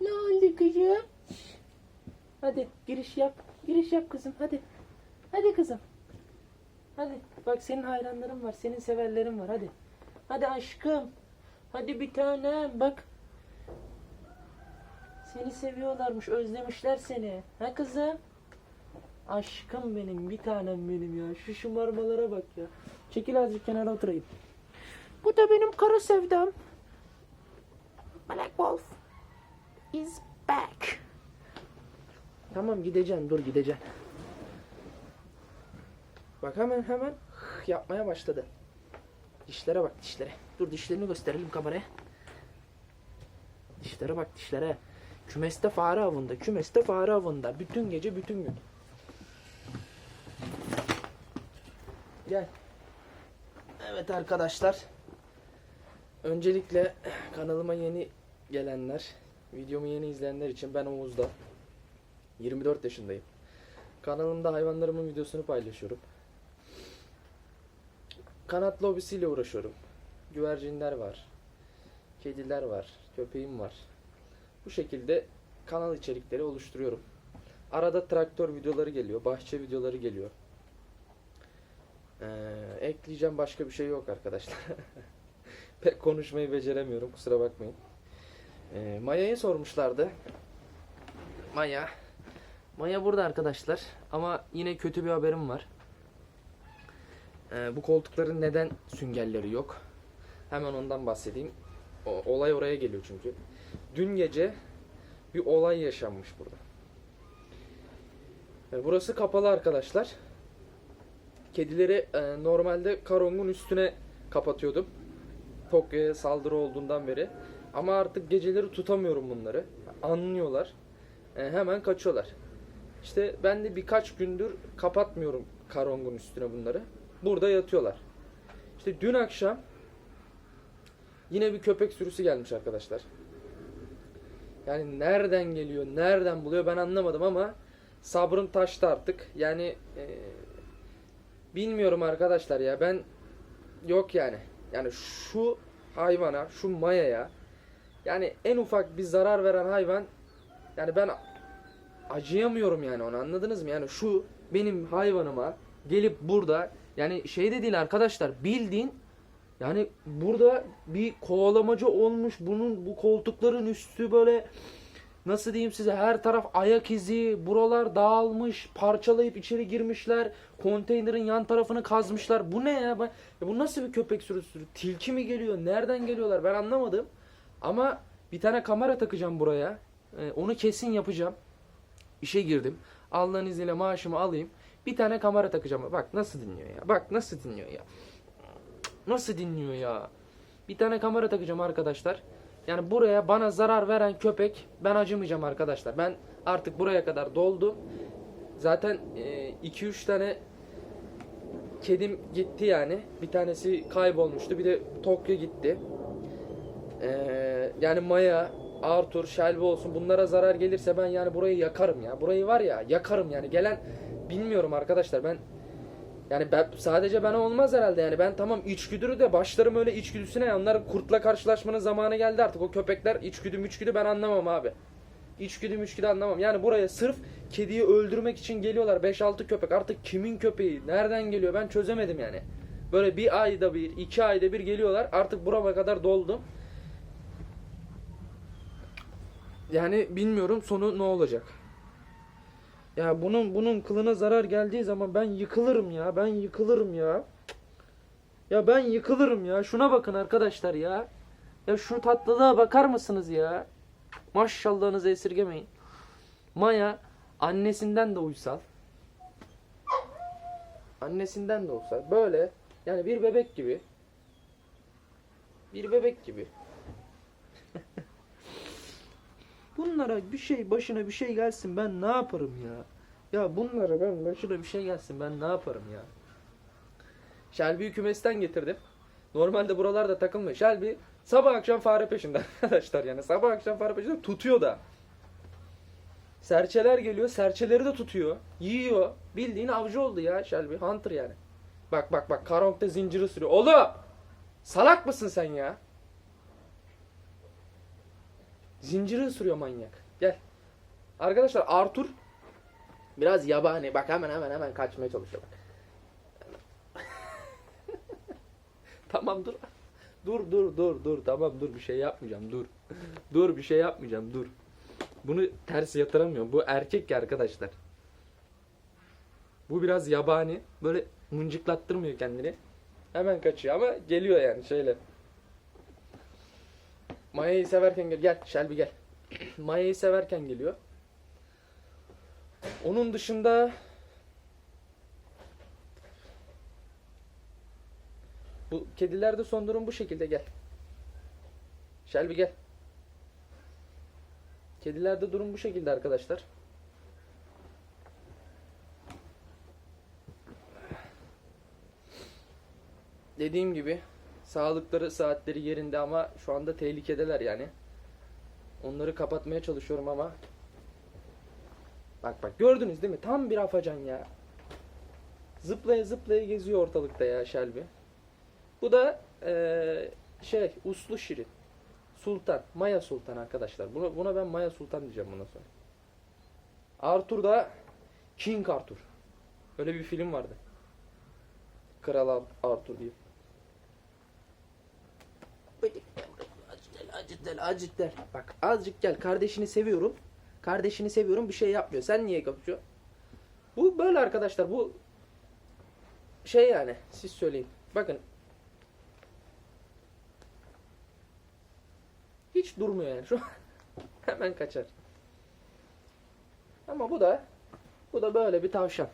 Ne oldu kızım? Hadi giriş yap. Giriş yap kızım hadi. Hadi kızım. Hadi. Bak senin hayranların var. Senin severlerin var. Hadi. Hadi aşkım. Hadi bir tanem. Bak. Seni seviyorlarmış. Özlemişler seni. Ha kızım? Aşkım benim. Bir tanem benim ya. Şu şımarmalara bak ya. Çekil azıcık kenara oturayım. Bu da benim kara sevdam. Wolf is back. Tamam gideceksin dur gideceksin. Bak hemen hemen yapmaya başladı. Dişlere bak dişlere. Dur dişlerini gösterelim kameraya. Dişlere bak dişlere. Kümeste fare avında, kümeste fare avında. Bütün gece bütün gün. Gel. Evet arkadaşlar. Öncelikle kanalıma yeni gelenler, videomu yeni izleyenler için ben Oğuz'da. 24 yaşındayım. Kanalımda hayvanlarımın videosunu paylaşıyorum. Kanat lobisiyle uğraşıyorum. Güvercinler var. Kediler var. Köpeğim var. Bu şekilde kanal içerikleri oluşturuyorum. Arada traktör videoları geliyor. Bahçe videoları geliyor. Ee, ekleyeceğim başka bir şey yok arkadaşlar. Pek konuşmayı beceremiyorum. Kusura bakmayın. Ee, Maya'yı sormuşlardı. Maya. Maya burada arkadaşlar. Ama yine kötü bir haberim var. Ee, bu koltukların neden süngerleri yok? Hemen ondan bahsedeyim. O, olay oraya geliyor çünkü. Dün gece bir olay yaşanmış burada. Ee, burası kapalı arkadaşlar. Kedileri e, normalde karongun üstüne kapatıyordum. Tokyo'ya saldırı olduğundan beri. Ama artık geceleri tutamıyorum bunları. Anlıyorlar. E, hemen kaçıyorlar. İşte ben de birkaç gündür kapatmıyorum karongun üstüne bunları. Burada yatıyorlar. İşte dün akşam yine bir köpek sürüsü gelmiş arkadaşlar. Yani nereden geliyor, nereden buluyor ben anlamadım ama sabrım taştı artık. Yani e, bilmiyorum arkadaşlar ya ben yok yani. Yani şu hayvana, şu mayaya yani en ufak bir zarar veren hayvan yani ben acıyamıyorum yani onu anladınız mı? Yani şu benim hayvanıma gelip burada yani şey de değil arkadaşlar bildiğin yani burada bir kovalamacı olmuş bunun bu koltukların üstü böyle nasıl diyeyim size her taraf ayak izi buralar dağılmış parçalayıp içeri girmişler konteynerin yan tarafını kazmışlar. Bu ne ya, ya bu nasıl bir köpek sürüsü? Tilki mi geliyor? Nereden geliyorlar? Ben anlamadım ama bir tane kamera takacağım buraya Ee, onu kesin yapacağım işe girdim Allah'ın izniyle maaşımı alayım bir tane kamera takacağım bak nasıl dinliyor ya bak nasıl dinliyor ya nasıl dinliyor ya bir tane kamera takacağım arkadaşlar yani buraya bana zarar veren köpek ben acımayacağım arkadaşlar. Ben artık buraya kadar doldum. Zaten 2-3 tane kedim gitti yani. Bir tanesi kaybolmuştu. Bir de Tokyo gitti. E, yani Maya, Arthur, Shelby olsun bunlara zarar gelirse ben yani burayı yakarım ya. Burayı var ya yakarım yani. Gelen bilmiyorum arkadaşlar ben yani ben, sadece bana olmaz herhalde yani ben tamam içgüdülü de başlarım öyle içgüdüsüne ya onların kurtla karşılaşmanın zamanı geldi artık o köpekler içgüdü müçgüdü ben anlamam abi. İçgüdü müçgüdü anlamam yani buraya sırf kediyi öldürmek için geliyorlar 5-6 köpek artık kimin köpeği nereden geliyor ben çözemedim yani. Böyle bir ayda bir iki ayda bir geliyorlar artık burama kadar doldum. Yani bilmiyorum sonu ne olacak. Ya bunun bunun kılına zarar geldiği zaman ben yıkılırım ya. Ben yıkılırım ya. Ya ben yıkılırım ya. Şuna bakın arkadaşlar ya. Ya şu tatlılığa bakar mısınız ya? Maşallahınızı esirgemeyin. Maya annesinden de uysal. Annesinden de uysal. Böyle yani bir bebek gibi. Bir bebek gibi. Bunlara bir şey başına bir şey gelsin ben ne yaparım ya? Ya bunlara ben başına bir şey gelsin ben ne yaparım ya? Shelby'yi kümesten getirdim. Normalde buralarda takılmıyor. Shelby sabah akşam fare peşinde arkadaşlar yani sabah akşam fare peşinde tutuyor da. Serçeler geliyor, serçeleri de tutuyor. Yiyor. Bildiğin avcı oldu ya Shelby. Hunter yani. Bak bak bak Karong'da zinciri sürüyor. Oğlum! Salak mısın sen ya? Zinciri ısırıyor manyak. Gel. Arkadaşlar Arthur biraz yabani. Bak hemen hemen hemen kaçmaya çalışıyor bak. tamam dur. Dur dur dur dur tamam dur bir şey yapmayacağım dur. dur bir şey yapmayacağım dur. Bunu ters yatıramıyorum. Bu erkek ya arkadaşlar. Bu biraz yabani. Böyle mıncıklattırmıyor kendini. Hemen kaçıyor ama geliyor yani şöyle. Maya'yı severken gel. Gel Shelby gel. Maya'yı severken geliyor. Onun dışında bu kedilerde son durum bu şekilde gel. Shelby gel. Kedilerde durum bu şekilde arkadaşlar. Dediğim gibi sağlıkları saatleri yerinde ama şu anda tehlikedeler yani. Onları kapatmaya çalışıyorum ama Bak bak gördünüz değil mi? Tam bir afacan ya. Zıplaya zıplaya geziyor ortalıkta ya Shelby. Bu da eee, şey uslu şirin. Sultan. Maya Sultan arkadaşlar. Buna, buna ben Maya Sultan diyeceğim bundan sonra. Arthur da King Arthur. Öyle bir film vardı. Kral Ar- Arthur diye. Azıcık gel, azıcık gel, azıcık gel. Bak azıcık gel. Kardeşini seviyorum. Kardeşini seviyorum bir şey yapmıyor. Sen niye kapışıyor? Bu böyle arkadaşlar. Bu şey yani. Siz söyleyin. Bakın. Hiç durmuyor yani. Şu hemen kaçar. Ama bu da bu da böyle bir tavşan.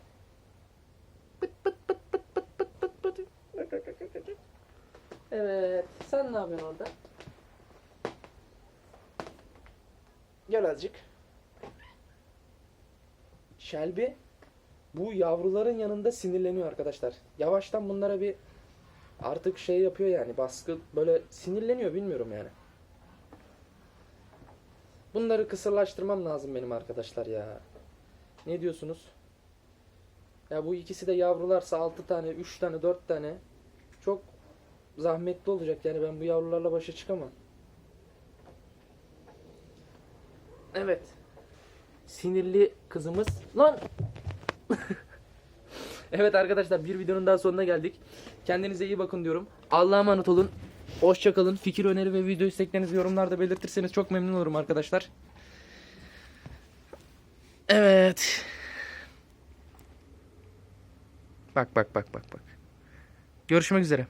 Evet. Sen ne yapıyorsun orada? Gel azıcık. Shelby bu yavruların yanında sinirleniyor arkadaşlar. Yavaştan bunlara bir artık şey yapıyor yani baskı böyle sinirleniyor bilmiyorum yani. Bunları kısırlaştırmam lazım benim arkadaşlar ya. Ne diyorsunuz? Ya bu ikisi de yavrularsa 6 tane, 3 tane, 4 tane çok zahmetli olacak yani ben bu yavrularla başa çıkamam. Evet. Sinirli kızımız. Lan! evet arkadaşlar bir videonun daha sonuna geldik. Kendinize iyi bakın diyorum. Allah'a emanet olun. Hoşçakalın. Fikir, öneri ve video isteklerinizi yorumlarda belirtirseniz çok memnun olurum arkadaşlar. Evet. Bak bak bak bak bak. Görüşmek üzere.